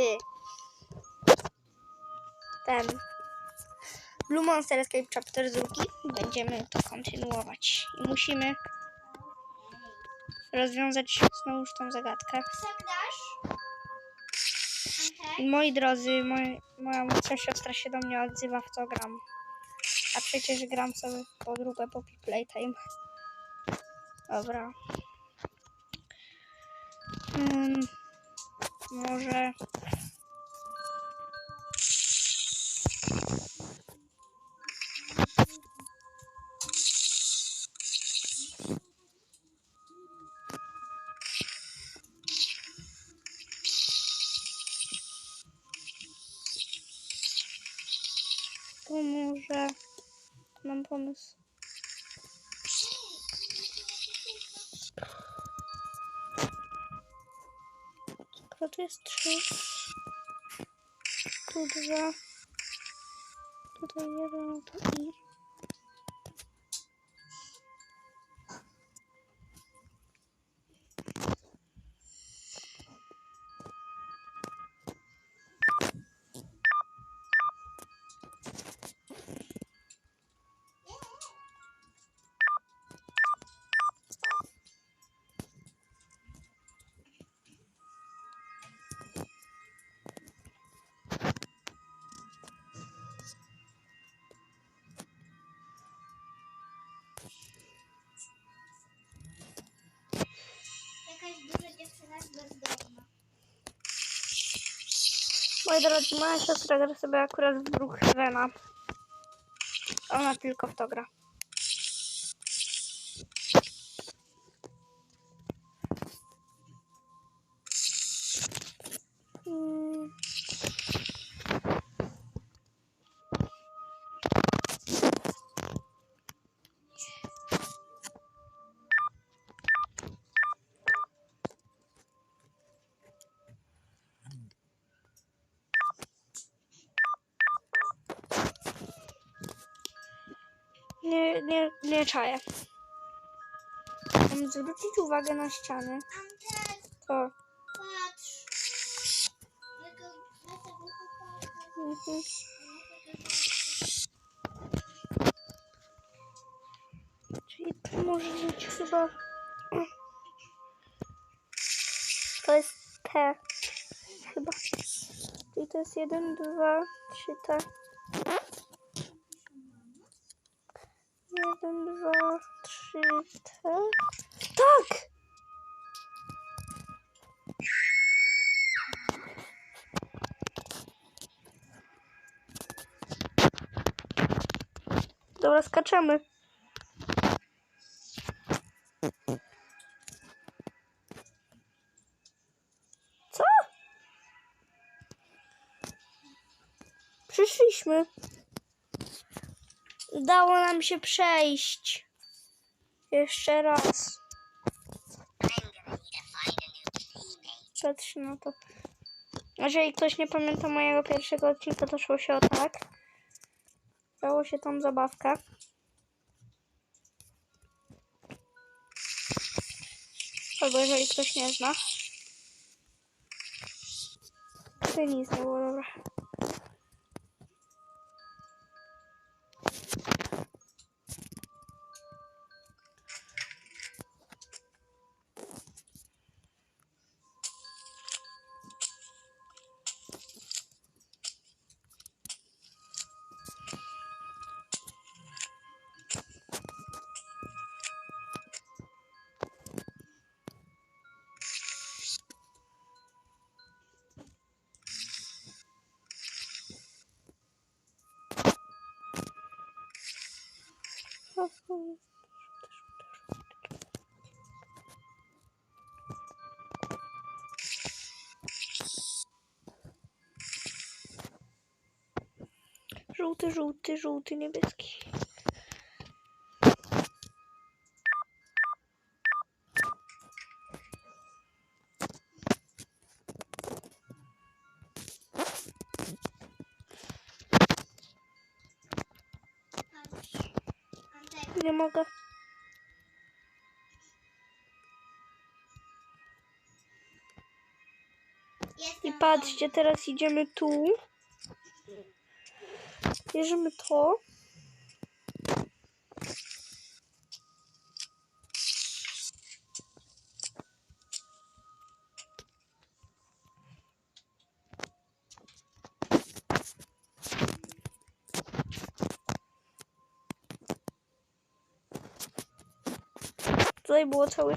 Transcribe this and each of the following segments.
y, ten Blue Monster Escape Chapter drugi. Będziemy to kontynuować. I musimy rozwiązać znowuż tą zagadkę. I moi drodzy, moi, moja młodsza siostra się do mnie odzywa w co gram. A przecież gram sobie po drugie po Playtime. Dobra. Hmm, może... To może... Mam pomysł. Skoro tu jest trzy. Tu dwa. Tutaj jeden, no Moi drodzy, moja siostra gra sobie akurat w Brookhavena. Ona tylko w to gra. Czaję. Mam zwrócić uwagę na ściany. To. Czyli to może być chyba. To jest T. Chyba. Czyli to jest jeden, dwa, trzy T. Jeden, dwa, trzy T. Tak! Dobra, skaczemy. Co? Przyszliśmy. Udało nam się przejść. Jeszcze raz. Patrz na to. Jeżeli ktoś nie pamięta mojego pierwszego odcinka, to szło się o tak. Stało się tą zabawkę. Albo jeżeli ktoś nie zna. To nie było dobra. Żółty, żółty, żółty, niebieski. Nie mogę. I patrzcie, teraz idziemy tu. Bierzemy to. Tutaj było cały.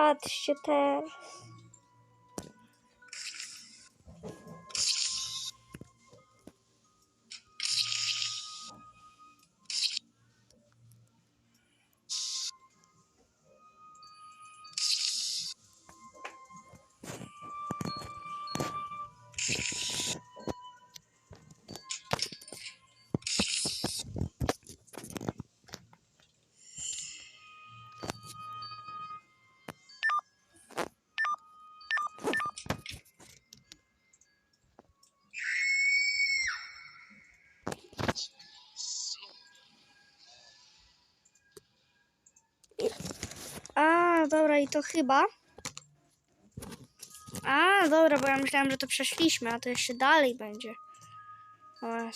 I dobra, i to chyba. A, dobra, bo ja myślałam, że to przeszliśmy, a to jeszcze dalej będzie. O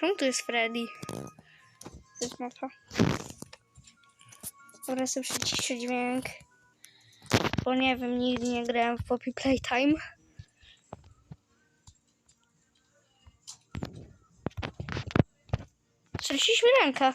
Czemu tu jest Freddy? To jest mapa. Dobra, sobie przyciszę dźwięk. Bo nie wiem, nigdy nie grałem w Poppy Playtime. Straciliśmy rękę.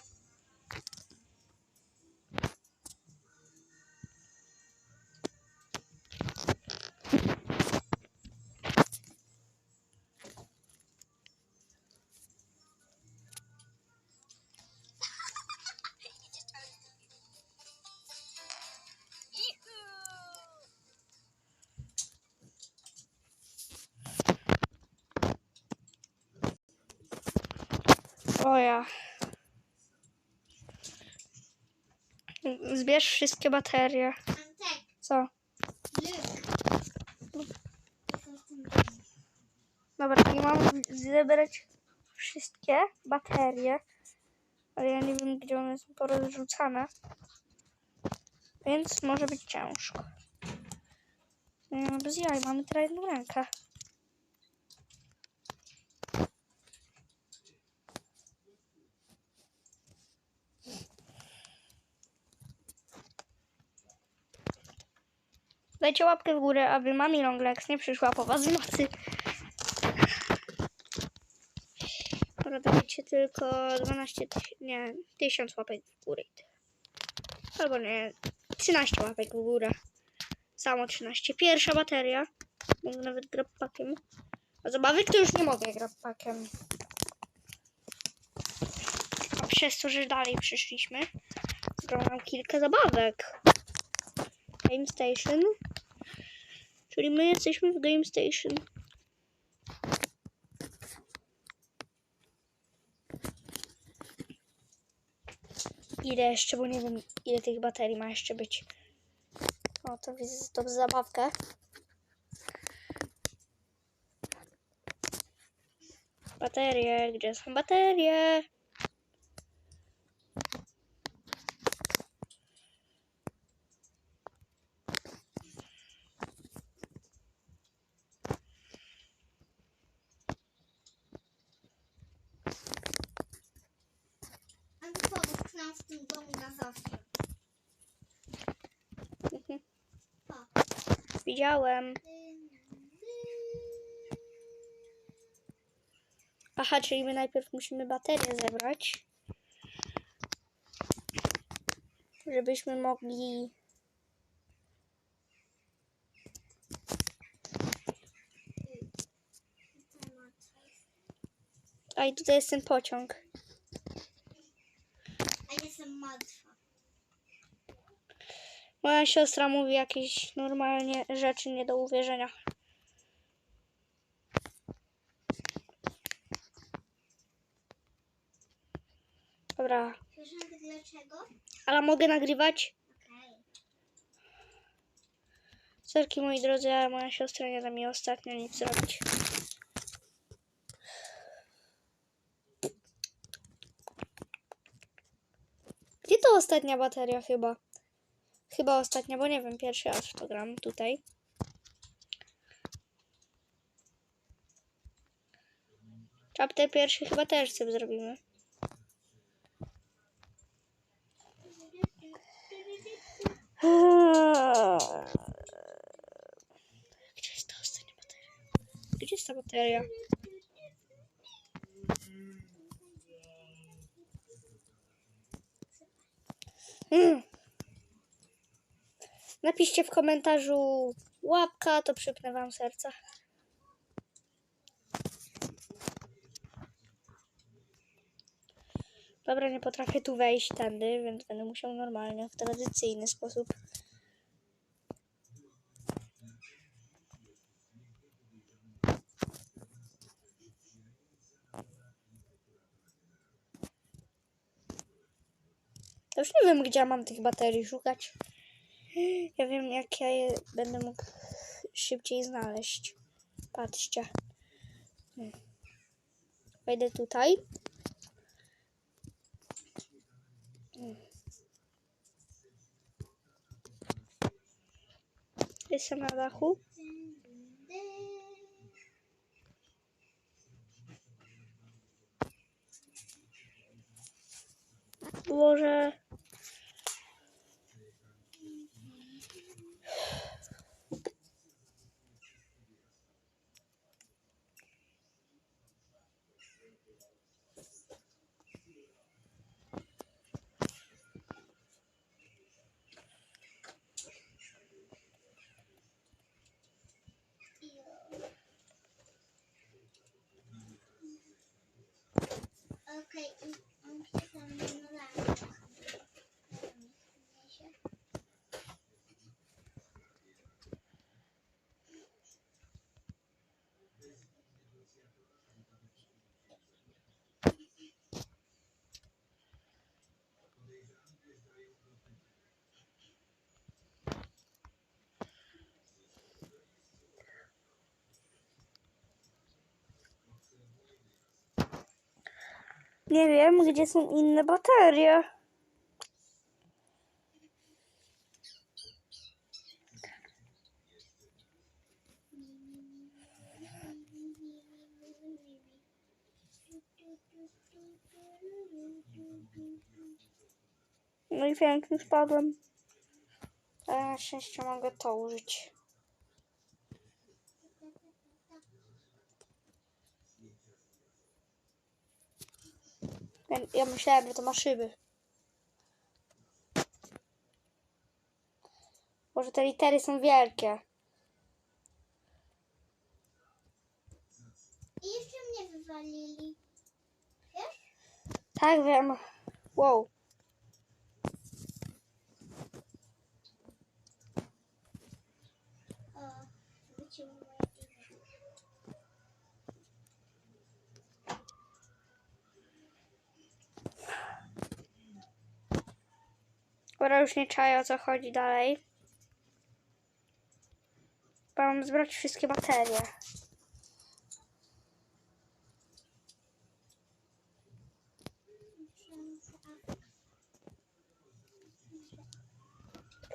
O ja. Zbierz wszystkie baterie. Co? Dobra, i mam zebrać wszystkie baterie, ale ja nie wiem, gdzie one są porozrzucane, więc może być ciężko. No, bez jaj, mamy teraz jedną rękę. Dajcie łapkę w górę, aby mami Longlegs nie przyszła po was w nocy. Dobra, dajcie tylko 12 tysięcy, nie, 1000 łapek w górę. Albo nie, 13 łapek w górę. Samo 13. Pierwsza bateria. Mogę nawet grabpakiem. A zabawek to już nie mogę grabpakiem. A przez to, że dalej przyszliśmy, zrobię nam kilka zabawek. Game Station. Czyli my jesteśmy w Game Station. Ile jeszcze, bo nie wiem ile tych baterii ma jeszcze być. O, to widzę to zabawkę. Baterie, gdzie są baterie? Widziałem. Aha, czyli my najpierw musimy baterię zebrać. Żebyśmy mogli. A i tutaj jest ten pociąg. A jestem martwa. Moja siostra mówi jakieś normalnie rzeczy nie do uwierzenia. Dobra, dlaczego? ale mogę nagrywać? Okej. Sorki moi drodzy, ale moja siostra nie da mi ostatnio nic zrobić. Gdzie to ostatnia bateria chyba? Chyba ostatnia, bo nie wiem, pierwszy raz w to gram tutaj. Chapter pierwszy chyba też sobie zrobimy. Gdzie jest ta ostatnia bateria? Gdzie jest ta bateria? Mm. Napiszcie w komentarzu łapka, to przypnę wam serca. Dobra, nie potrafię tu wejść tędy, więc będę musiał normalnie, w tradycyjny sposób. To już nie wiem, gdzie ja mam tych baterii szukać. Ja wiem, jak ja je będę mógł szybciej znaleźć. Patrzcie. Hmm. Wejdę tutaj. Hmm. Jestem na dachu. Boże. Okej, i Nie wiem, gdzie są inne baterie. No i pięknie spadłem. Na szczęście mogę to użyć. Ja, ja myślałem, że to ma szyby. Może te litery są wielkie. I jeszcze mnie wywalili. Wiesz? Tak wiem. Wow. O, wyciął Pora już nie czaję o co chodzi dalej. Mam zbrać wszystkie baterie.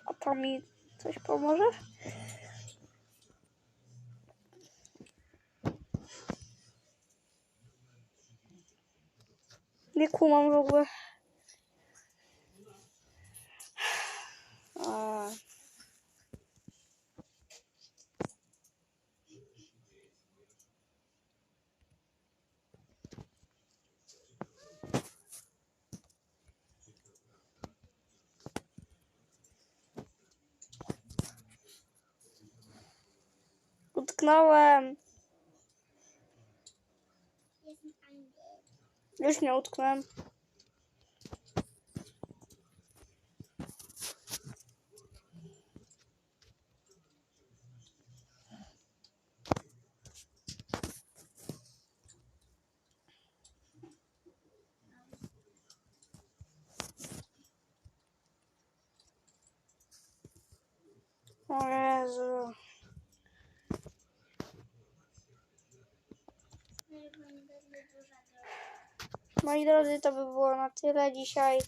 A to mi coś pomoże? Nie kumam w ogóle. A. Utknąłem. Już nie utknąłem. O Jezu. Chyba nie będzie duża droga. Moi drodzy, to by było na tyle dzisiaj.